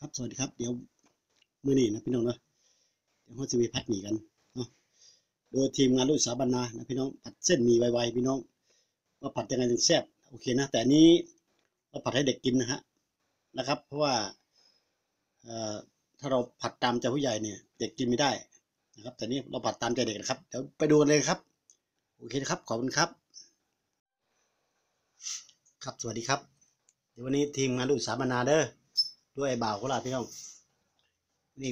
ครับสวัสดีครับเดี๋ยวมื้อนี้นะพี่น้องเนาะเดี๋ยวเราจะไปพัดหมี่กันเนาะโดยทีมงานลูกสาวบรรณานะพี่น้องผัดเส้นหมี่ไวๆพี่น้องว่าผัดยังไงถึงแซ่บโอเคนะ แต่อันนี้เราผัดให้เด็กกินนะฮะนะครับ เพราะว่าเอ่อถ้าเราผัดตามใจผู้ใหญ่เนี่ยเด็กกินไม่ได้นะครับ แต่นี่เราผัดตามใจเด็กนะครับเดี๋ยวไปดูกันเลยครับ โอเคนะครับขอบคุณครับ ครับสวัสดีครับเดี๋ยววันนี้ทีมงานลูกสาวบรรณาเด้อ ด้วยไอ้บ่าวโคราชพี่น้องนี่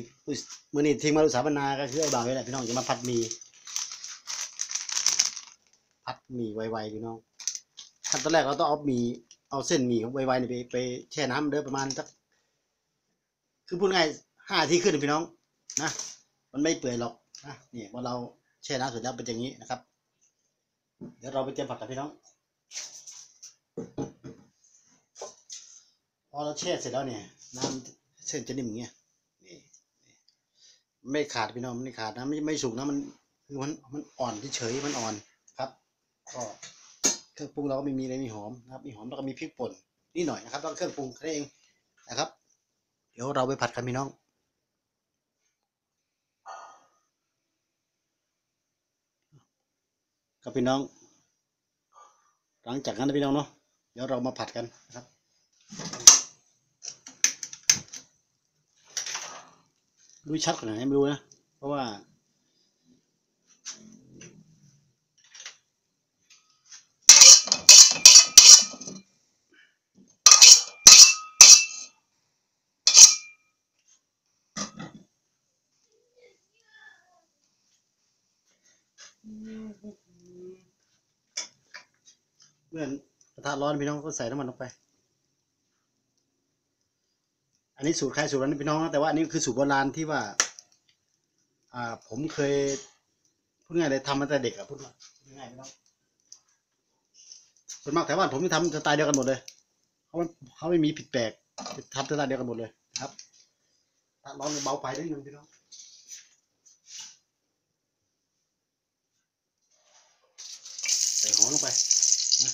มื่อนี้ทีมมารุษาบรรณาก็คือไอ้บ่าวนี่แหละพี่น้องจะมาผัดมีผัดมีไวๆพี่น้องขั้นตอนแรกเราต้องเอามีเอาเส้นมีของไวๆนี่ไปไปแช่น้ำเด้อประมาณสักคือพูดง่ายห้าที่ขึ้นพี่น้องนะ มันไม่เปื่อยหรอกนะนี่พอเราแช่น้ำเสร็จแล้วเป็นอย่างนี้นะครับ เดี๋ยวเราไปเตรียมผัดกันพี่น้อง พอเราแช่เสร็จแล้วเนี่ยน้ำเส้นจะนิ่มอย่างเงี้ยนี่ไม่ขาดพี่น้องไม่ขาดนะไม่ไม่สุกนะมันคือมันมันอ่อนเฉยมันอ่อนครับก็เครื่องปรุงเราก็ไม่มีอะไรมีหอมนะครับมีหอมแล้วก็มีพริกป่นนิดหน่อยนะครับแล้วก็เครื่องปรุงแค่เองนะครับ เดี๋ยวเราไปผัดกันพี่น้องกับพี่น้อง หลังจากนั้นพี่น้องเนาะเดี๋ยวเรามาผัดกันนะครับ ดูชัดขนาดไหนไม่รู้นะ เพราะว่า เมื่อกระทะร้อนพี่น้องก็ใส่น้ำมันลงไป อั นนี้สูตรใครสูตรนั้นพี่น้องนะแต่ว่าอันนี้คือสูตรโบราณที่ว่า อ่า ผมเคยพูดง่ายเลยทำมาแต่เด็กอะพูดมาพูดง่ายพี่น้องส่วนมากแถวบ้านผมจะทำสไตล์เดียวกันหมดเลยเขาไม่เขาไม่มีผิดแปลกทำสไตล์เดียวกันหมดเลยครับถ้าร้อนเบาไฟนิดนึงพี่น้องใส่หอมลงไปนะ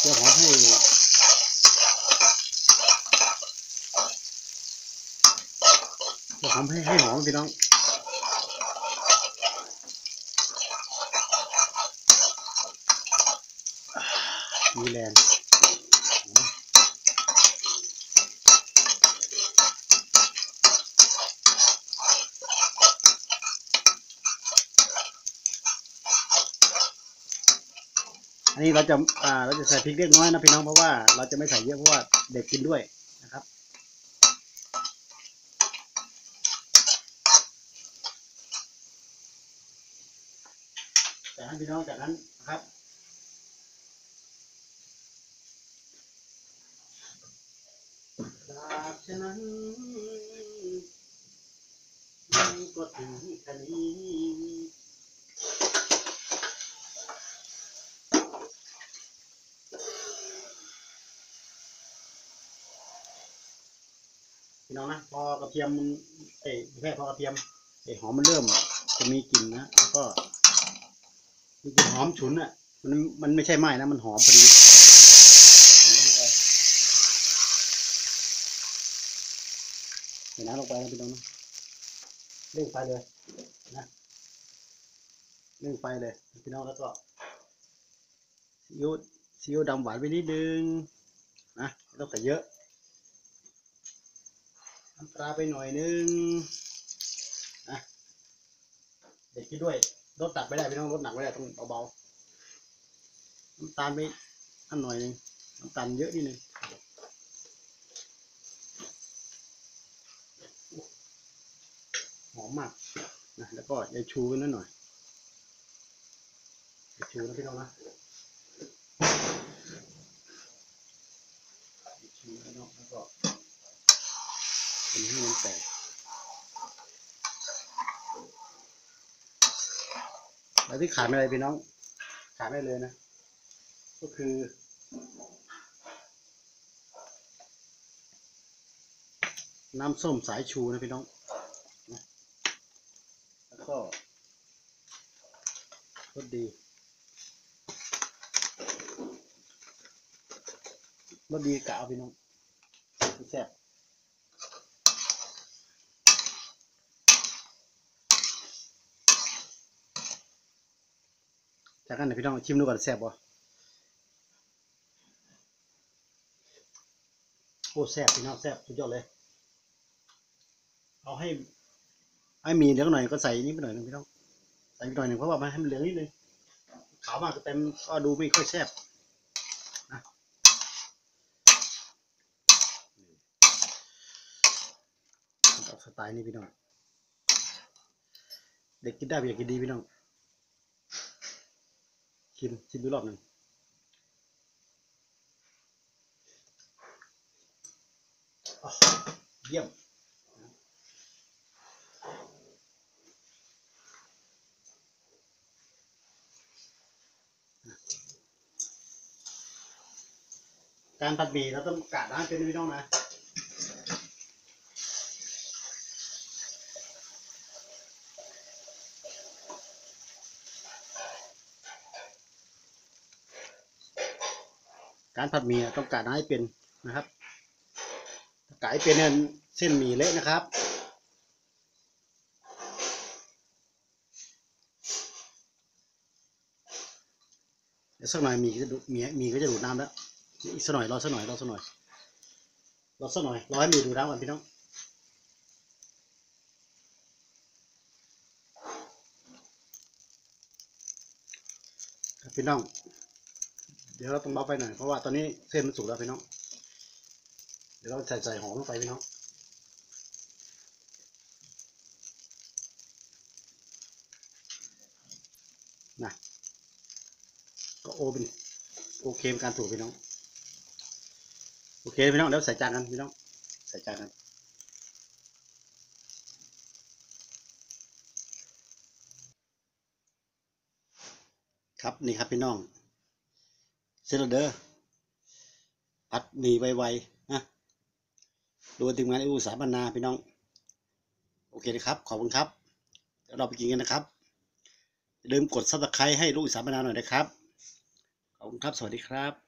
เจียวหอมให้ จะ ทำให้ให้หอมพี่น้องมีแรงอันนี้เราจะอ่าเราจะใส่พริกเล็กน้อยนะพี่น้องเพราะว่าเราจะไม่ใส่เยอะเพราะว่าเด็กกินด้วยนะครับ จากนั้นพี่น้องจากนั้นนะครับ จากฉะนั้นมันก็ถึงคดีพี่น้องนะพอกระเทียมมันเอ้ยไม่ใช่พอกระเทียมเอ้ยหอมมันเริ่มจะมีกลิ่นนะแล้วก็ มันจะหอมฉุนอะ มันมันไม่ใช่ไหม้นะ มันหอมพอดีใส่น้ำลงไปนะพี่น้องนะเร่งไฟเลยนะเร่งไฟเลยพี่น้องแล้วก็ซีอิ๊วซีอิ๊วดำหวานไปนิดนึงนะไม่ต้องใส่เยอะน้ำปลาไปหน่อยนึงนะเด็กกินด้วย รถตัดไม่ได้พี่น้องรถหนักไม่ได้ต้องเบาๆน้ำตาลไปอันหน่อยนึงน้ำตาลเยอะนิดนึงหอมมากนะแล้วก็ยายชูกันนิดหน่อยยายชูนะพี่น้องนะยายชูนะแล้วก็เป็นให้มันแตก แล้วที่ขาดไม่ได้พี่น้อง ขาดไม่เลยนะ ก็คือ น้ำส้มสายชูนะพี่น้อง แล้วก็รสดีรสดีกะเอาพี่น้องแซ่บ จากนั้นนะพี่น้องชิมดูก่อนแซ่บบ่โอ้แซ่บพี่น้องแซ่บสุดยอดเลย เอาให้ให้มีเหลืองหน่อยก็ใส่นี่ไปหน่อยหนึงพี่น้องใส่ไปหน่อยหนึ่งเพราะว่ามันให้มันเหลืองนิดนึงขาวมากก็เต็มก็ดูไม่ค่อยแซ่บนะออกสไตล์นี้พี่น้องเด็กกินได้ไม่อยากกินดีพี่น้อง ชิมชิมดูรอบหนึ่งอะเยี่ยมการผัดหมี่เราต้องกะน้ำเป็นพี่น้องนะ การผัดหมี่ต้องกะน้ำให้เป็นนะครับถ้ากะให้เป็นเนี่ยเส้นหมี่เละนะครับ เดี๋ยวสักหน่อยหมี่จะดูหมี่หมี่ก็จะดูดน้ำแล้วอีกสักหน่อยรอสักหน่อยรอสักหน่อยรอสักหน่อยรอให้หมีดูดน้ำก่อนพี่น้องพี่น้อง เดี๋ยวเราต้องเบาไฟหน่อยเพราะว่าตอนนี้เส้นมันสุกแล้วพี่น้อง เดี๋ยวเราใส่ใส่หอมลงไปพี่น้องนะก็โอเป็นโอเคเป็นการถูกพี่น้อง โอเคพี่น้องเดี๋ยวใส่จานกันพี่น้อง ใส่จานกันครับนี่ครับพี่น้อง เซตแล้วเดอร์ผัดหมี่ไวๆนะโดยทีมงานอุตสาหบรรณาพี่น้อง โอเคนะครับ ขอบคุณครับเดี๋ยวเราไปกินกันนะครับอย่าลืมกดซับสไครต์ให้ลูกอุตสาหบรรณาหน่อยนะครับ ขอบคุณครับ สวัสดีครับ